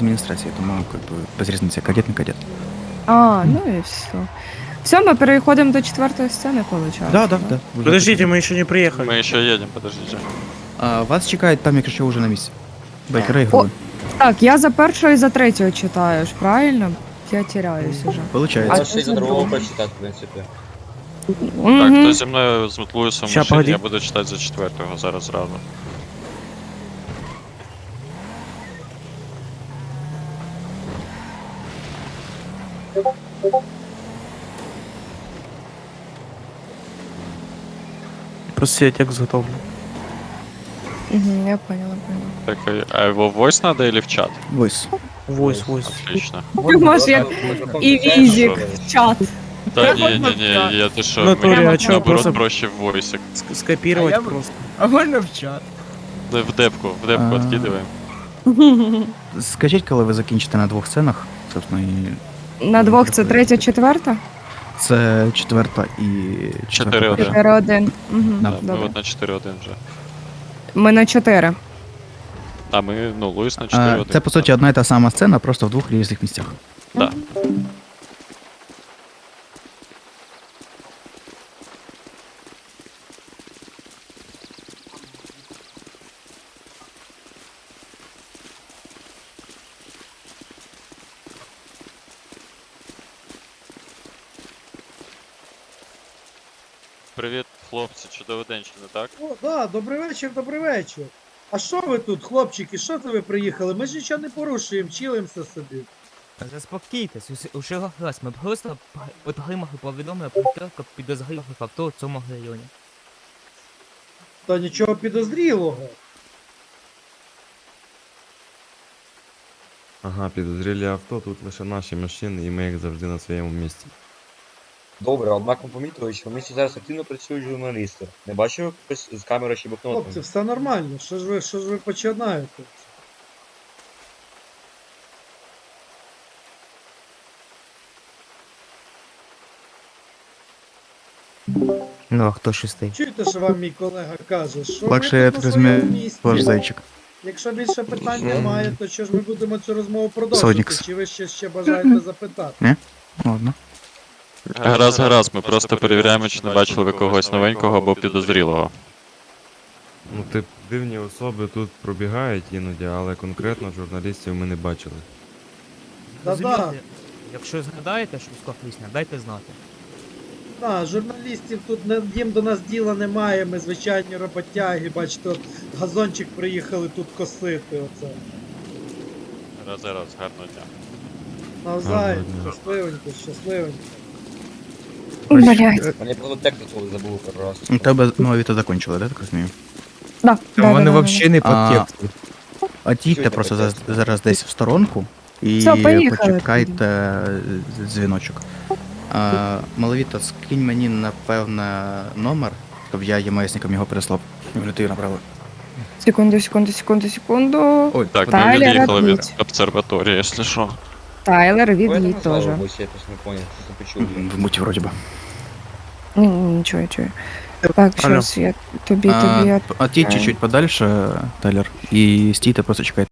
администрации, тому как бы без різниці, кадет не кадет. А, ну і все. Все, ми переходимо до четвертої сцени, виходить. Да, да, да. Уже Подождите, мы еще не приехали. Мы еще едем, подождите. А, вас чекають там, якщо вже на місці. Байкери і О. голи. Так, я за першого і за третього читаю ж, правильно? Я теряюсь уже. Получається. А Можеш і це за другого добре. прочитати, в принципі. Так, Мгм. хто зі мною з Метлуїсом в Ща, машині, погоди. я буду читати за четвертого зараз зразу. Просто я текст готовлю. Мгм, я поняла, поняла. Так, а- а его в войс надо или в чат? Войс. Войс, войс. Отлично. Ти можеш як і візік в чат. Да, Прямо не, не, в не, чат. я ты шо, В натуре, мне а чё, наоборот просто- проще в войсе. Ск- Скопировать А я бы- просто. А можно в чат? Да, В депку, в депку А. откидываем. Скажіть, коли ви закінчите на двох сценах, собственно, і На двох це третя, четверта? це четверта і Чотири четверта. один. Угу, Да, добре. на 4-1 вже. Ми на чотири. А ми, ну, Луїс на А, 4-1. Це по суті одна і та сама сцена, просто в двох різних місцях. Да. Привіт, хлопці, чудовий день, чи не так? О, да, добрий вечір, добрий вечір. А що ви тут, хлопчики, що це ви приїхали? Ми ж нічого не порушуємо, чилимося собі. Заспокійтесь, усе- уже раз. Ми просто п- отримали повідомлення про кілька підозрілих авто в цьому районі. Та нічого підозрілого. Ага, підозрілі авто, тут лише наші машини, і ми їх завжди на своєму місці. Добре, однак ми помітили, що в місті зараз активно працюють журналісти. Не бачив хтось з камери чи Хлопці, бокнотом? все нормально. Що ж ви, що ж ви починаєте? Ну, а хто шестий? Чуєте, що вам мій колега каже? Що ви тут на своєму розумію, місці? Ваш зайчик. Якщо більше питань немає, то що ж ми будемо цю розмову продовжувати? Сонікс. Чи ви ще, ще бажаєте запитати? Ладно. Гаразд, гаразд, ми просто перевіряємо, чи не бачили ви когось новенького або підозрілого. Ну, тип, дивні особи тут пробігають іноді, але конкретно журналістів ми не бачили. Да-да. Розумієте, Якщо згадаєте щось корисне, дайте знати. Да, журналістів тут не, їм до нас діла немає, ми звичайні роботяги, бачите, от газончик приїхали тут косити. Оце. Гаразд, гаразд, гарного дня. Навзаєм, Гарного дня. щасливенько, щасливенько. Блять. Мені текст готовий забув раз. У тебе нові то закончили, да, так розумію? Да, да, Вони да, да, вообще не по А, тексту. А тійте Чуєте, просто за- зараз десь в сторонку і Все, поїхали. почекайте е, дзвіночок. А, Маловіто, скинь мені, напевне, номер, щоб я ЄМСникам його переслав. Лютию направо. Секунду, секунду, секунду, секунду. Ой, Так, ми Тайлер, від'їхали від відміть. обсерваторії, якщо що. Тайлер, Поэтому від'їдь теж. слава Богу, я просто не понял, що ти почув. в муті вроді би. Ні, ні, нічого, нічого. Так, щас я тобі, А, тобі. Отійдь чуть-чуть подальше, Тайлер, і стійте, просто чекайте.